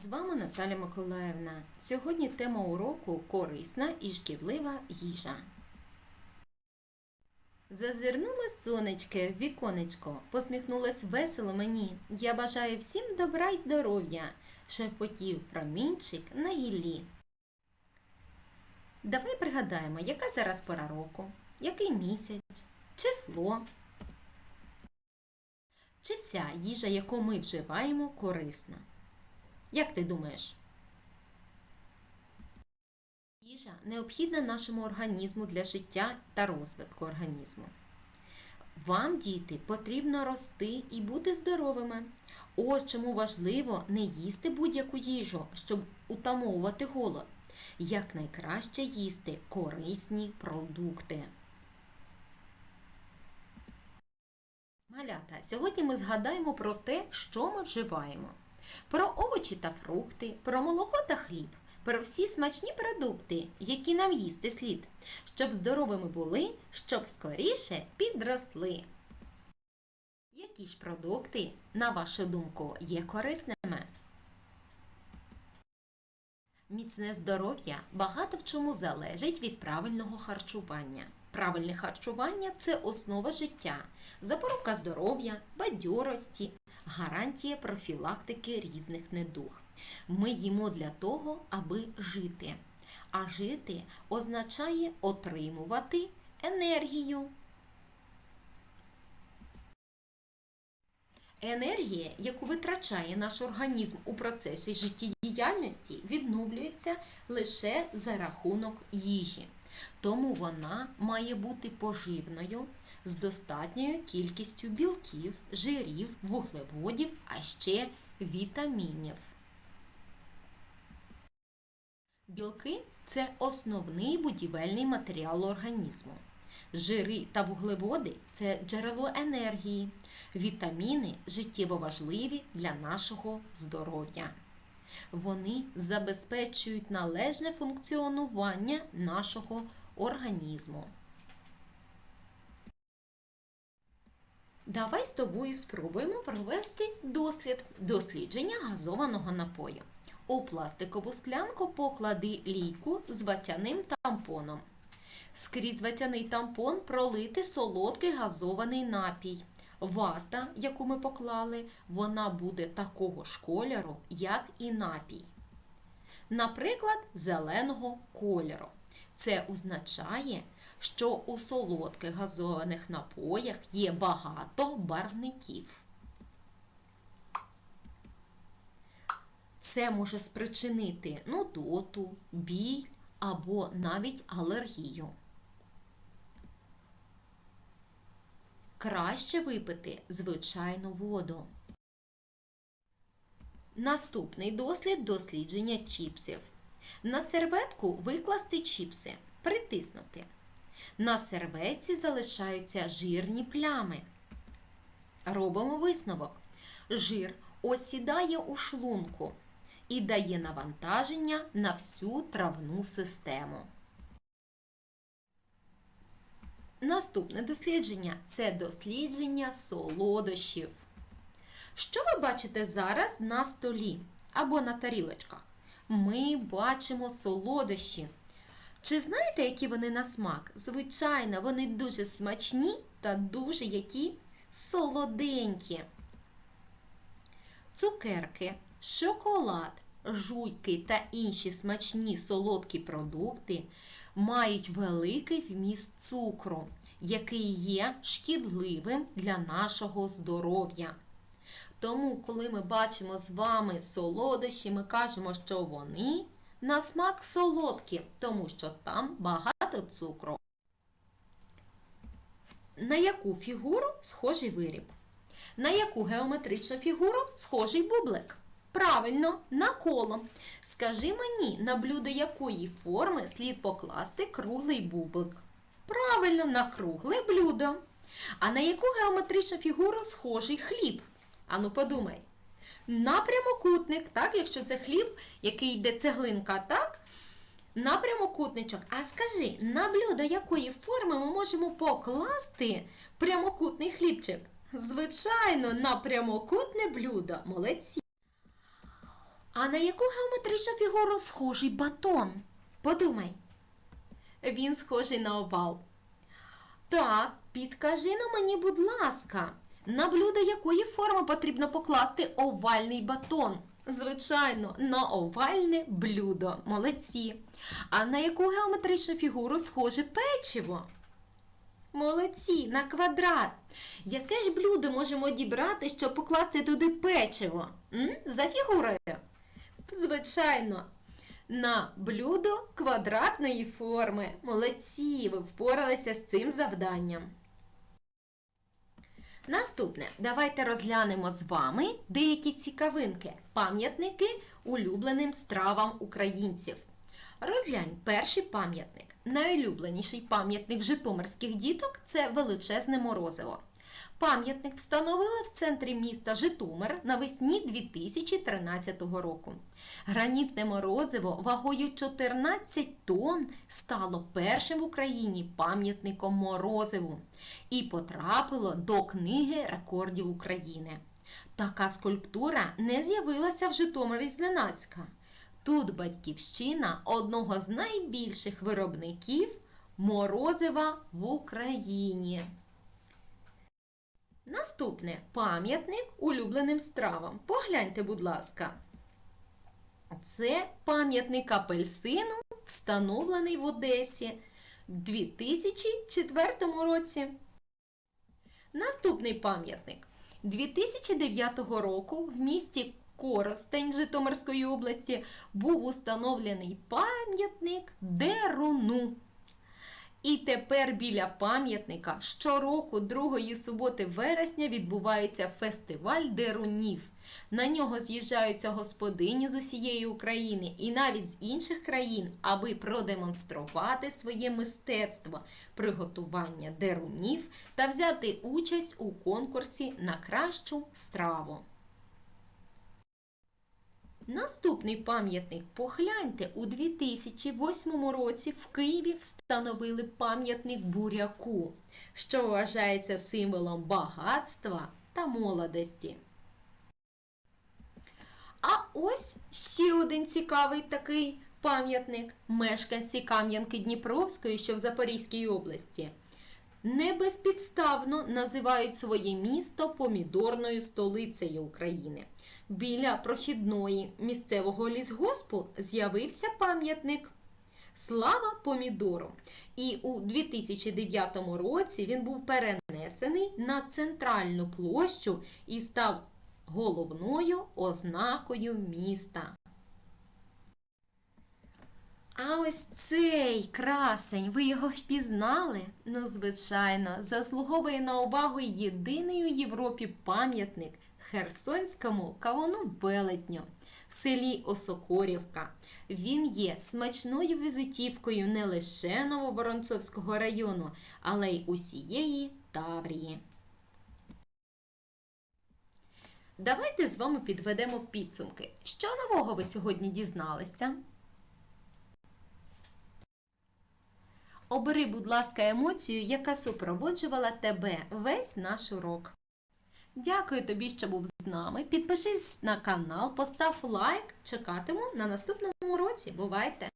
З вами Наталя Миколаївна. Сьогодні тема уроку корисна і шкідлива їжа. Зазирнуло сонечке в віконечко, посміхнулось весело мені. Я бажаю всім добра й здоров'я, шепотів промінчик на гіллі. Давай пригадаємо, яка зараз пора року, який місяць, число. Чи вся їжа, яку ми вживаємо, корисна? Як ти думаєш? Їжа необхідна нашому організму для життя та розвитку організму. Вам, діти, потрібно рости і бути здоровими. Ось чому важливо не їсти будь-яку їжу, щоб утамовувати голод. Якнайкраще їсти корисні продукти. Малята, сьогодні ми згадаємо про те, що ми вживаємо. Про овочі та фрукти, про молоко та хліб, про всі смачні продукти, які нам їсти слід, щоб здоровими були, щоб скоріше підросли. Які ж продукти, на вашу думку, є корисними? Міцне здоров'я багато в чому залежить від правильного харчування. Правильне харчування це основа життя, запорука здоров'я, бадьорості, гарантія профілактики різних недуг. Ми їмо для того, аби жити. А жити означає отримувати енергію. Енергія, яку витрачає наш організм у процесі життєдіяльності, відновлюється лише за рахунок їжі. Тому вона має бути поживною з достатньою кількістю білків, жирів, вуглеводів, а ще вітамінів. Білки це основний будівельний матеріал організму. Жири та вуглеводи це джерело енергії. Вітаміни життєво важливі для нашого здоров'я. Вони забезпечують належне функціонування нашого організму. Давай з тобою спробуємо провести дослід дослідження газованого напою. У пластикову склянку поклади лійку з ватяним тампоном. Скрізь ватяний тампон пролити солодкий газований напій. Вата, яку ми поклали, вона буде такого ж кольору, як і напій. Наприклад, зеленого кольору. Це означає, що у солодких газованих напоях є багато барвників. Це може спричинити нудоту, біль або навіть алергію. Краще випити звичайну воду. Наступний дослід дослідження чіпсів. На серветку викласти чіпси, притиснути. На серветці залишаються жирні плями. Робимо висновок. Жир осідає у шлунку і дає навантаження на всю травну систему. Наступне дослідження це дослідження солодощів. Що ви бачите зараз на столі або на тарілочках? Ми бачимо солодощі. Чи знаєте, які вони на смак? Звичайно, вони дуже смачні та дуже які солоденькі. Цукерки, шоколад, жуйки та інші смачні солодкі продукти мають великий вміст цукру, який є шкідливим для нашого здоров'я. Тому, коли ми бачимо з вами солодощі, ми кажемо, що вони на смак солодкі, тому що там багато цукру. На яку фігуру схожий виріб? На яку геометричну фігуру схожий бублик? Правильно, на коло. Скажи мені, на блюдо якої форми слід покласти круглий бублик? Правильно, на кругле блюдо. А на яку геометричну фігуру схожий хліб? Ану, подумай. На прямокутник, так, якщо це хліб, який йде цеглинка, так? На прямокутничок. А скажи, на блюдо якої форми ми можемо покласти прямокутний хлібчик? Звичайно, на прямокутне блюдо. Молодці. А на яку геометричну фігуру схожий батон? Подумай. Він схожий на овал. Так, підкажи на мені, будь ласка, на блюдо якої форми потрібно покласти овальний батон? Звичайно, на овальне блюдо. Молодці. А на яку геометричну фігуру схоже печиво? Молодці, на квадрат. Яке ж блюдо можемо дібрати, щоб покласти туди печиво? М? За фігурою? Звичайно, на блюдо квадратної форми. Молодці, ви впоралися з цим завданням. Наступне, давайте розглянемо з вами деякі цікавинки, пам'ятники улюбленим стравам українців. Розглянь перший пам'ятник. Найулюбленіший пам'ятник житомирських діток це величезне морозиво. Пам'ятник встановили в центрі міста Житомир навесні 2013 року. Гранітне морозиво вагою 14 тонн стало першим в Україні пам'ятником морозиву і потрапило до книги рекордів України. Така скульптура не з'явилася в Житомирі зненацька. Тут батьківщина одного з найбільших виробників морозива в Україні. Наступне пам'ятник улюбленим стравам. Погляньте, будь ласка. Це пам'ятник апельсину, встановлений в Одесі в 2004 році. Наступний пам'ятник 2009 року в місті Коростень Житомирської області був установлений пам'ятник Деруну. І тепер біля пам'ятника щороку, другої суботи вересня, відбувається фестиваль дерунів. На нього з'їжджаються господині з усієї України і навіть з інших країн, аби продемонструвати своє мистецтво приготування дерунів та взяти участь у конкурсі на кращу страву. Наступний пам'ятник погляньте, у 2008 році в Києві встановили пам'ятник буряку, що вважається символом багатства та молодості. А ось ще один цікавий такий пам'ятник мешканці Кам'янки Дніпровської, що в Запорізькій області. Не безпідставно називають своє місто помідорною столицею України. Біля прохідної місцевого лісгоспу з'явився пам'ятник Слава помідору. І у 2009 році він був перенесений на центральну площу і став головною ознакою міста. А ось цей красень, ви його впізнали? Ну, звичайно, заслуговує на увагу єдиний у Європі пам'ятник Херсонському кавуну велетню в селі Осокорівка. Він є смачною візитівкою не лише Нововоронцовського району, але й усієї Таврії. Давайте з вами підведемо підсумки. Що нового ви сьогодні дізналися? Обери, будь ласка, емоцію, яка супроводжувала тебе весь наш урок. Дякую тобі, що був з нами. Підпишись на канал, постав лайк. Чекатиму на наступному уроці. Бувайте!